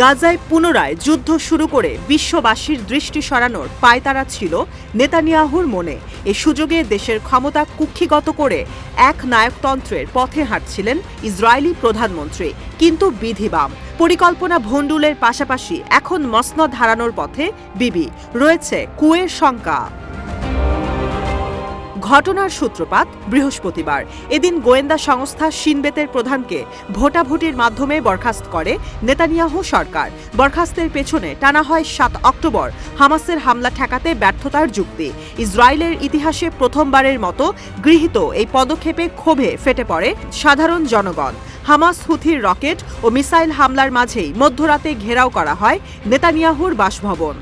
গাজায় পুনরায় যুদ্ধ শুরু করে বিশ্ববাসীর দৃষ্টি সরানোর পায়তারা ছিল নেতানিয়াহুর মনে। এ সুযোগে দেশের ক্ষমতা কুক্ষিগত করে এক নায়কতন্ত্রের পথে হাঁটছিলেন ইসরায়েলি প্রধানমন্ত্রী। কিন্তু বিধিবাম, পরিকল্পনা ভণ্ডুলের পাশাপাশি এখন মসনদ হারানোর পথে বিবি। রয়েছে কুয়ের শঙ্কা। ঘটনার সূত্রপাত বৃহস্পতিবার। এদিন গোয়েন্দা সংস্থা সিনবেতের প্রধানকে ভোটাভুটির মাধ্যমে বরখাস্ত করে নেতানিয়াহু সরকার। বরখাস্তের পেছনে টানা হয় সাত অক্টোবর হামাসের হামলা ঠেকাতে ব্যর্থতার যুক্তি। ইসরায়েলের ইতিহাসে প্রথমবারের মতো গৃহীত এই পদক্ষেপে ক্ষোভে ফেটে পড়ে সাধারণ জনগণ। হামাস হুথির রকেট ও মিসাইল হামলার মাঝেই মধ্যরাতে ঘেরাও করা হয় নেতানিয়াহুর বাসভবন।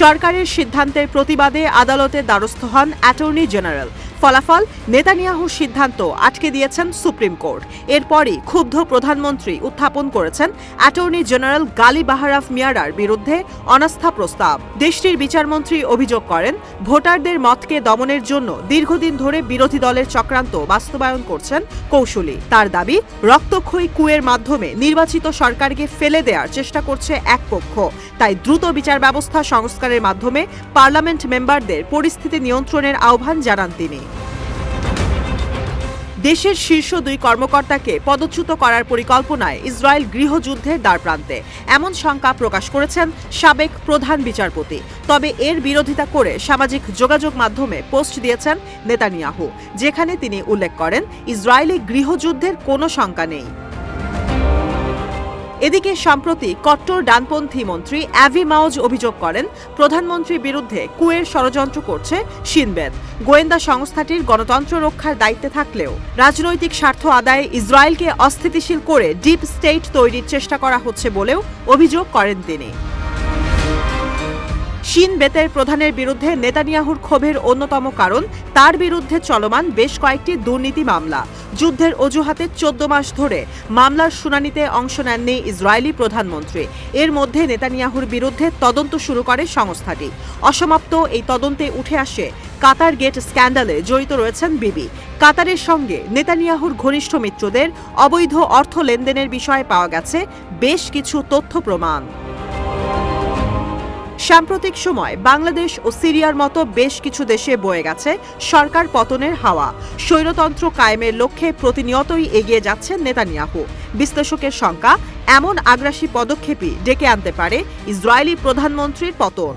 সরকারের সিদ্ধান্তের প্রতিবাদে আদালতের দ্বারস্থ হন অ্যাটর্নি জেনারেল। ফলাফল নেতানিয়াহুর সিদ্ধান্ত আটকে দিয়েছেন সুপ্রিম কোর্ট। এরপরই ক্ষুব্ধ প্রধানমন্ত্রী উত্থাপন করেছেন অ্যাটর্নি জেনারেল গালি বাহারাফ মিয়ারার বিরুদ্ধে অনাস্থা প্রস্তাব। দেশটির বিচারমন্ত্রী অভিযোগ করেন, ভোটারদের মতকে দমনের জন্য দীর্ঘদিন ধরে বিরোধী দলের চক্রান্ত বাস্তবায়ন করছেন কৌশলী। তার দাবি, রক্তক্ষয়ী কুয়ের মাধ্যমে নির্বাচিত সরকারকে ফেলে দেওয়ার চেষ্টা করছে এক পক্ষ। তাই দ্রুত বিচার ব্যবস্থা সংস্কারের মাধ্যমে পার্লামেন্ট মেম্বারদের পরিস্থিতি নিয়ন্ত্রণের আহ্বান জানান তিনি। দেশের শীর্ষ দুই কর্মকর্তাকে পদচ্যুত করার পরিকল্পনায় ইসরায়েল গৃহযুদ্ধের দ্বারপ্রান্তে। এমন শঙ্কা প্রকাশ করেছেন সাবেক প্রধান বিচারপতি। তবে এর বিরোধিতা করে সামাজিক যোগাযোগ মাধ্যমে পোস্ট দিয়েছেন নেতানিয়াহু, যেখানে তিনি উল্লেখ করেন, ইসরায়েলি গৃহযুদ্ধের কোনো শঙ্কা নেই। এদিকে সম্প্রতি কট্টর ডানপন্থী মন্ত্রী অ্যাভি মাউজ অভিযোগ করেন, প্রধানমন্ত্রীর বিরুদ্ধে কুয়ের ষড়যন্ত্র করছে সিনবেদ। গোয়েন্দা সংস্থাটির গণতন্ত্র রক্ষার দায়িত্বে থাকলেও রাজনৈতিক স্বার্থ আদায়ে ইসরায়েলকে অস্থিতিশীল করে ডিপ স্টেট তৈরির চেষ্টা করা হচ্ছে বলেও অভিযোগ করেন তিনি। শিন বেতের প্রধানের বিরুদ্ধে নেতানিয়াহুর ক্ষোভের অন্যতম কারণ, তার বিরুদ্ধে চলমান বেশ কয়েকটি দুর্নীতি মামলা। যুদ্ধের অজুহাতে চোদ্দ মাস ধরে মামলার শুনানিতে অংশ নেননি ইসরায়েলি প্রধানমন্ত্রী। এর মধ্যে নেতানিয়াহুর বিরুদ্ধে তদন্ত শুরু করে সংস্থাটি। অসমাপ্ত এই তদন্তে উঠে আসে কাতার গেট স্ক্যান্ডালে জড়িত রয়েছেন বিবি। কাতারের সঙ্গে নেতানিয়াহুর ঘনিষ্ঠ মিত্রদের অবৈধ অর্থ লেনদেনের বিষয়ে পাওয়া গেছে বেশ কিছু তথ্য প্রমাণ। সাম্প্রতিক সময় বাংলাদেশ ও সিরিয়ার মতো বেশ কিছু দেশে বয়ে গেছে সরকার পতনের হাওয়া। স্বৈরতন্ত্র কায়েমের লক্ষ্যে প্রতিনিয়তই এগিয়ে যাচ্ছেন নেতানিয়াহু। বিশ্লেষকের শঙ্কা, এমন আগ্রাসী পদক্ষেপই ডেকে আনতে পারে ইসরায়েলি প্রধানমন্ত্রীর পতন।